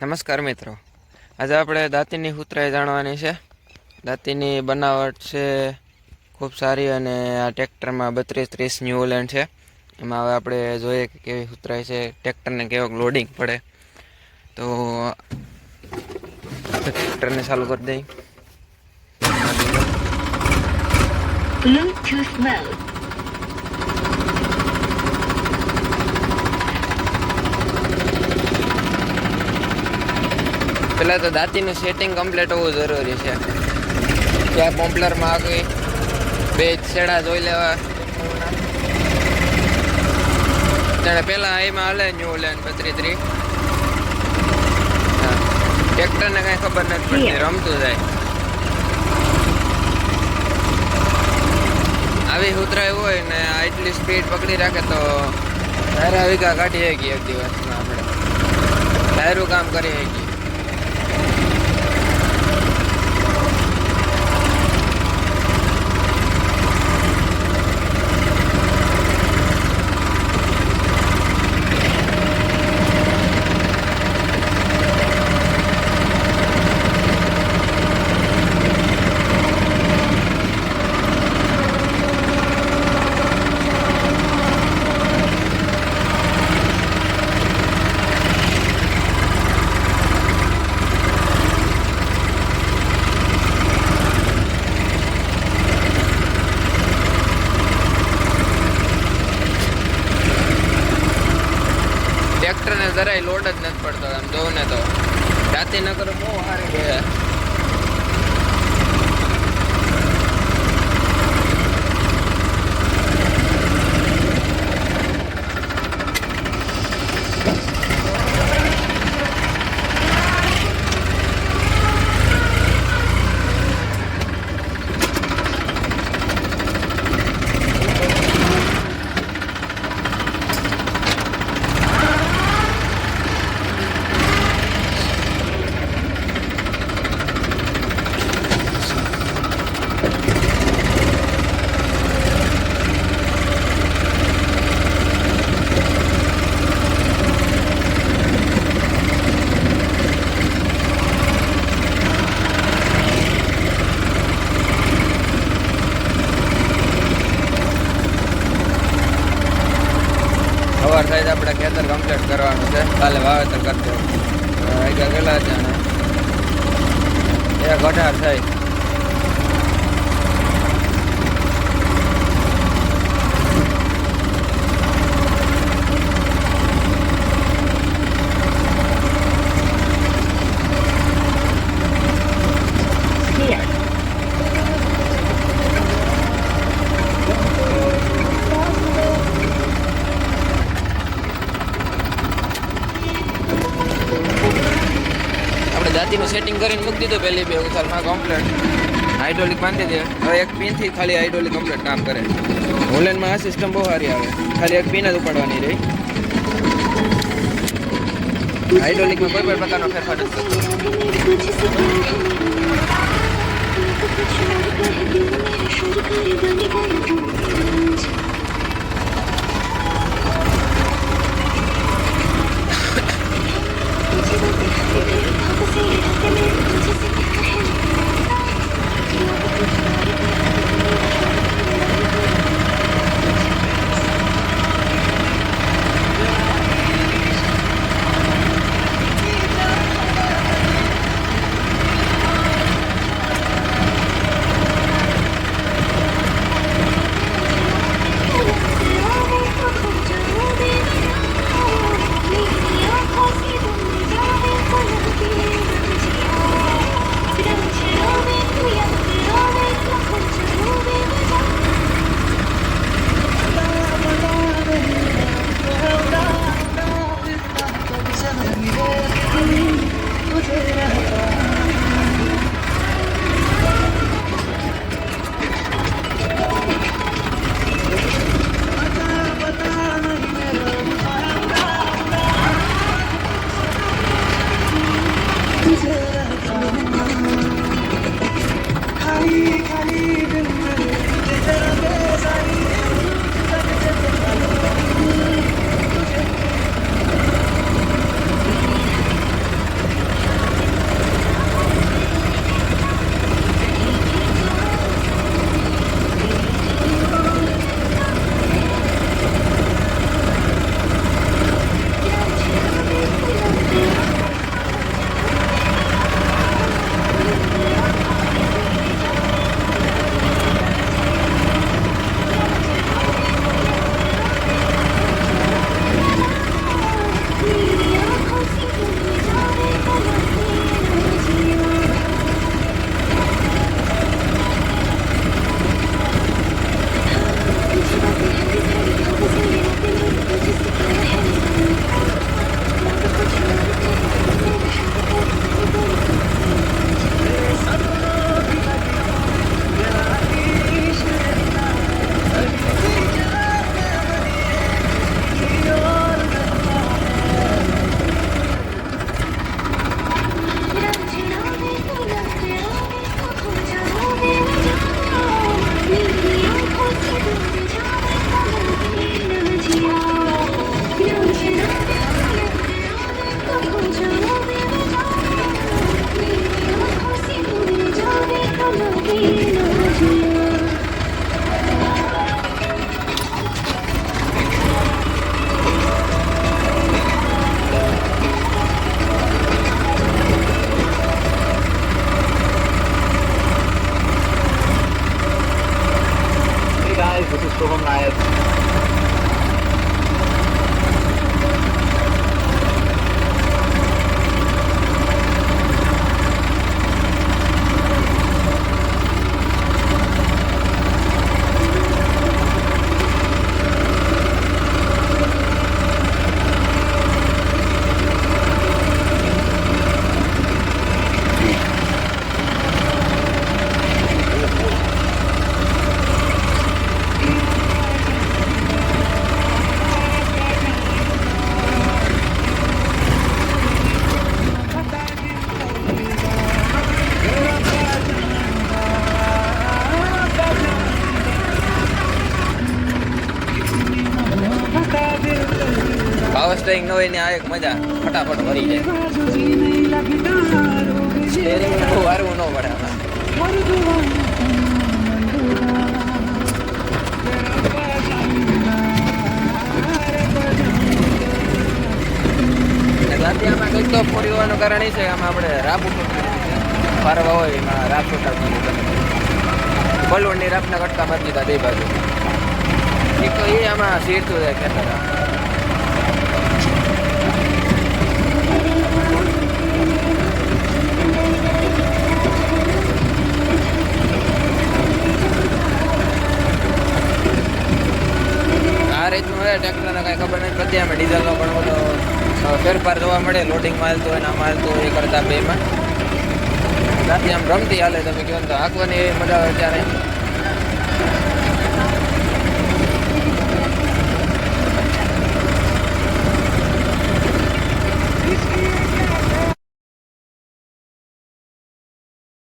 નમસ્કાર મિત્રો. આજે આપણે દાંતીની ઉતરાઈ જાણવાની છે. દાંતીની બનાવટ છે ખૂબ સારી અને આ ટ્રેક્ટરમાં બત્રીસ ત્રીસ ન્યુલેન્ડ છે. એમાં હવે આપણે જોઈએ કે કેવી ઉતરાય છે, ટ્રેક્ટરને કેવો લોડિંગ પડે. તો ટ્રેક્ટરને ચાલુ કરી દઈ Bluetooth mode. પહેલાં તો દાંતીનું સેટિંગ કમ્પ્લીટ હોવું જરૂરી છે. ત્યાં પોમ્પલરમાં આવી બે છેડા જોઈ લેવા. ત્યારે પહેલાં એમાં હલે ન્યૂ ઓલેન્ડ બત્રી ત્રી ટ્રેક્ટરને કાંઈ ખબર નથી પડતી રમતું જાય. આવી ઉતરાય હોય ને આટલી સ્પીડ પકડી રાખે તો સારા વીઘા કાઢી શકીએ એક દિવસમાં આપણે. સારું કામ કરી શકીએ ટ્રેક્ટરને જરાય લોડ જ નથી પડતો આમ જોઉં ને તો. ન બહુ સારી રહે સવાર થાય આપણે ખેતર કમ્પ્લીટ કરવાનું છે. કાલે વાવેતર કરતો દેવું વાગ્યા છે એક અઢાર થાય. છાતીનું સેટિંગ કરીને મૂકી દીધું પહેલી બે ઉથાલમાં કમ્પ્લેટ હાઇડ્રોલિક બાંધી દે હવે એક પિનથી ખાલી હાઇડ્રોલિક કમ્પ્લેટ કામ કરે હોલેન્ડમાં આ સિસ્ટમ બહુ સારી આવે ખાલી એક પિન જ ઉપાડવાની રહી હાઇડ્રોલિકમાં કોઈ પણ પ્રકારનો ફેરફાર નથી Kali, can't Dil, Dil, Dil, steering હોય ને આ એક મજા. ફટાફટ ભરી જાય. સ્ટેરિંગ વારવું ન પડે આમાં. કંઈક તો હોવાનું કારણ એ છે આમાં આપણે રાપ ઉપર ફરવા હોય એમાં રાપ બલૂનની રાપના કટકા મારી દીધા બે બાજુ. એક તો એ આમાં સીરતું જાય ખેતર આ રીતનું હોય ટ્રેક્ટરને કાંઈ ખબર નથી પડતી અમે ડીઝલનો પણ બધો અ, ફેરફાર જોવા મળે લોડિંગ માલતું હોય ના માલતું હોય એ કરતાં બેમાં. ત્યાંથી આમ રમતી હાલે, તમે કહો તો એવી મજા આવે ત્યારે.